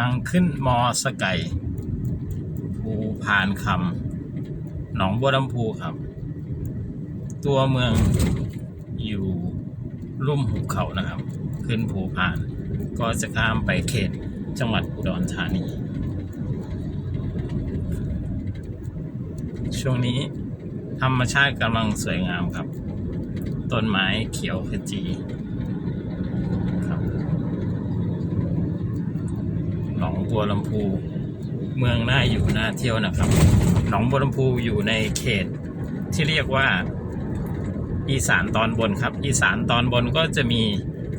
างขึ้นมอสไก่ภูพานคำหนองบัวลำพูครับ ตัวเมืองอยู่ลุ่มหุบเขานะครับ ขึ้นภูพาน ก็จะข้ามไปเขตจังหวัดอุดรธานี ช่วงนี้ธรรมชาติกำลังสวยงามครับ ต้นไม้เขียวขจีครับ หนองบัวลำพูเมืองน่าอยู่น่าเที่ยวนะครับ หนองบัวลำพูอยู่ในเขตที่เรียกว่าอีสานตอนบนครับ อีสานตอนบนก็จะมี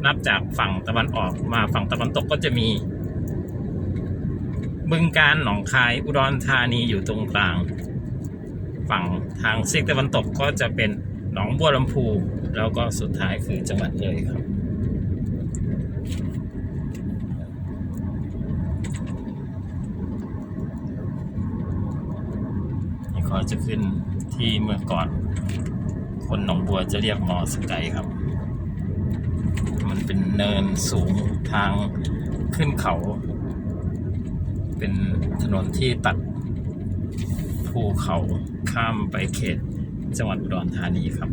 นับจากฝั่งตะวันออกมาฝั่งตะวันตกก็จะมีบึงการหนองคายอุดรธานีอยู่ตรงกลาง ฝั่งทางซีกตะวันตกก็จะเป็นหนองบัวลำพู แล้วก็สุดท้ายคือจังหวัดเลยครับ ก็จะขึ้นที่เมื่อก่อน คนหนองบัวจะเรียกมอสไกายครับ มันเป็นเนินสูงทางขึ้นเขา เป็นถนนที่ตัดภูเขาข้ามไปเขตจังหวัดอุดรธานีครับ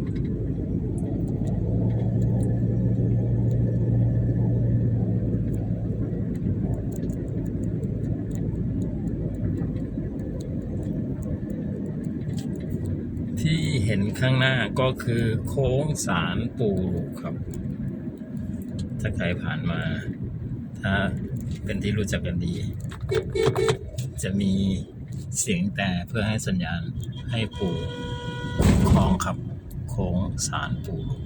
ที่เห็นข้างหน้าก็คือโค้งสารปูรูครับ ถ้าใครผ่านมา ถ้าเป็นที่รู้จักกันดี จะมีเสียงแต่เพื่อให้สัญญาณให้ปูคลองครับ โค้งสารปูรู